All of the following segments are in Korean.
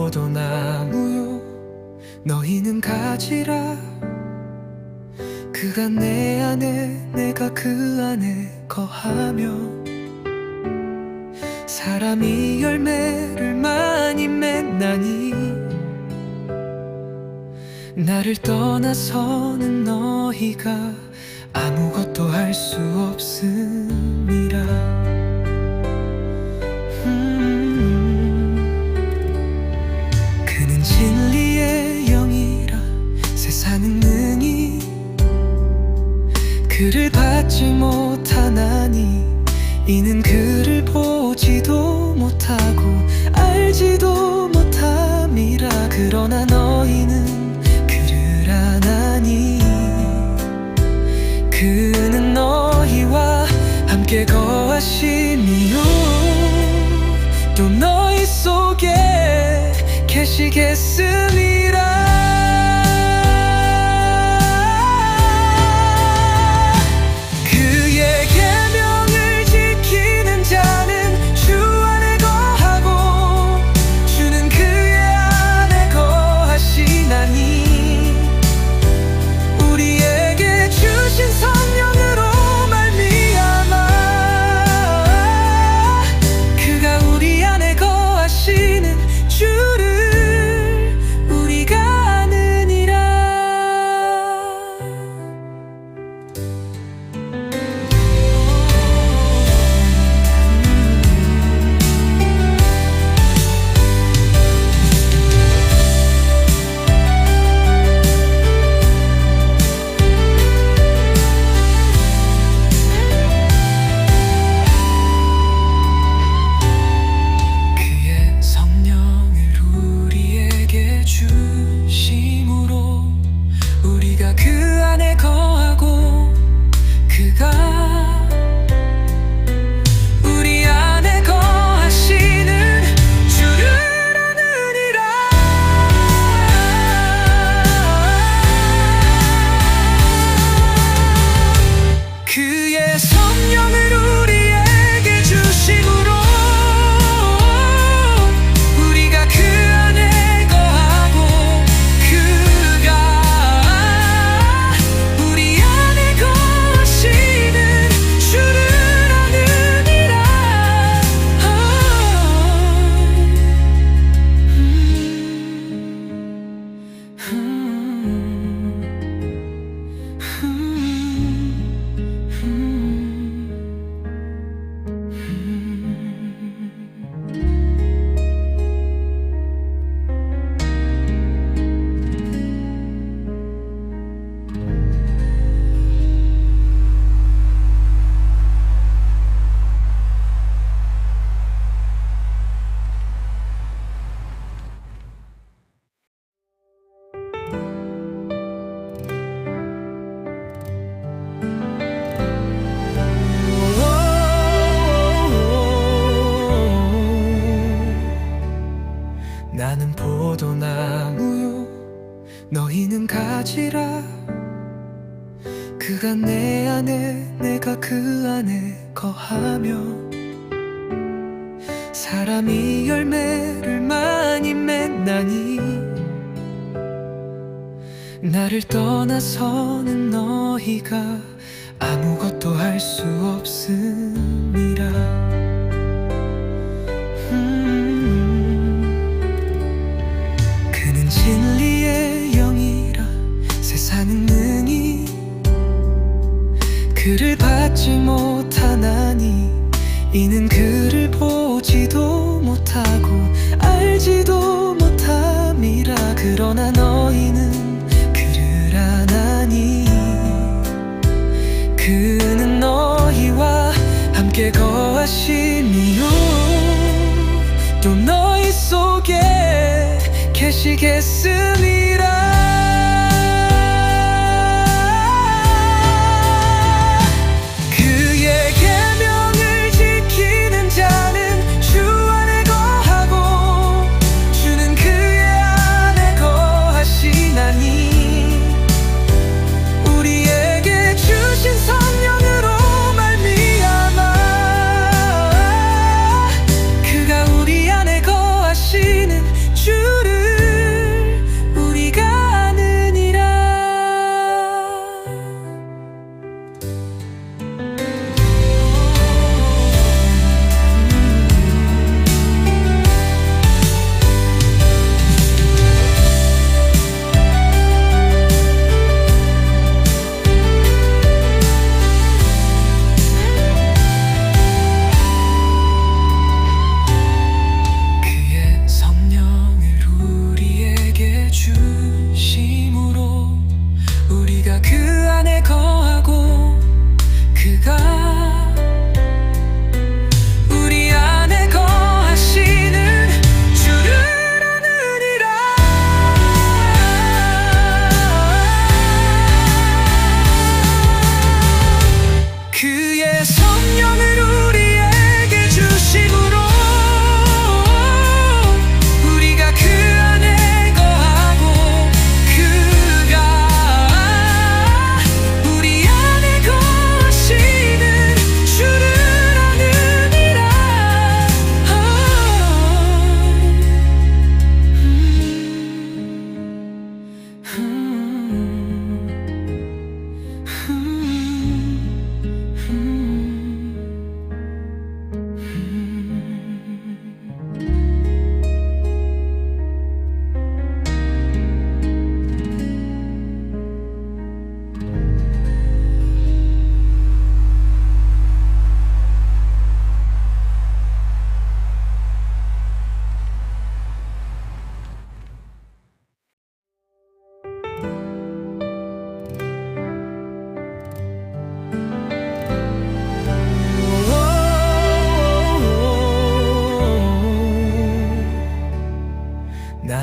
포도나무요. 너희는 가지라. 그가 내 안에 내가 그 안에 거하며 사람이 열매를 많이 맺나니 나를 떠나서는 너희가 아무것도 할 수 없음 계 우리가 그 안에 거하고 그가 그가 내 안에 내가 그 안에 거하며 사람이 열매를 많이 맺나니 나를 떠나서는 너희가 아무것도 할 수 없음이라 이는 그를 보지도 못하고 알지도 못함이라. 그러나 너희는 그를 아나니. 그는 너희와 함께 거하시니요 또 너희 속에 계시겠음이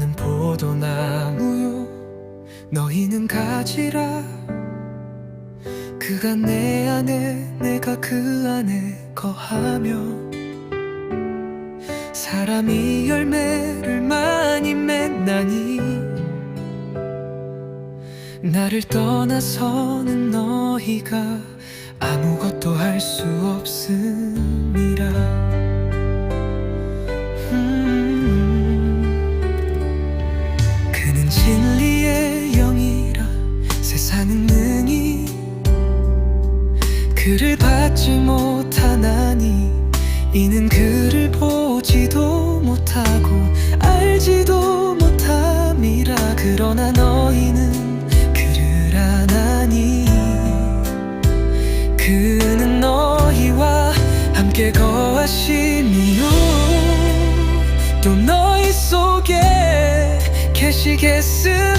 나는 포도나무요. 너희는 가지라. 그가 내 안에 내가 그 안에 거하며 사람이 열매를 많이 맺나니 나를 떠나서는 너희가 아무것도 할 수 없음이라 이는 그를 보지도 못하고 알지도 못함이라. 그러나 너희는 그를 아나니. 그는 너희와 함께 거하시니요. 또 너희 속에 계시겠으니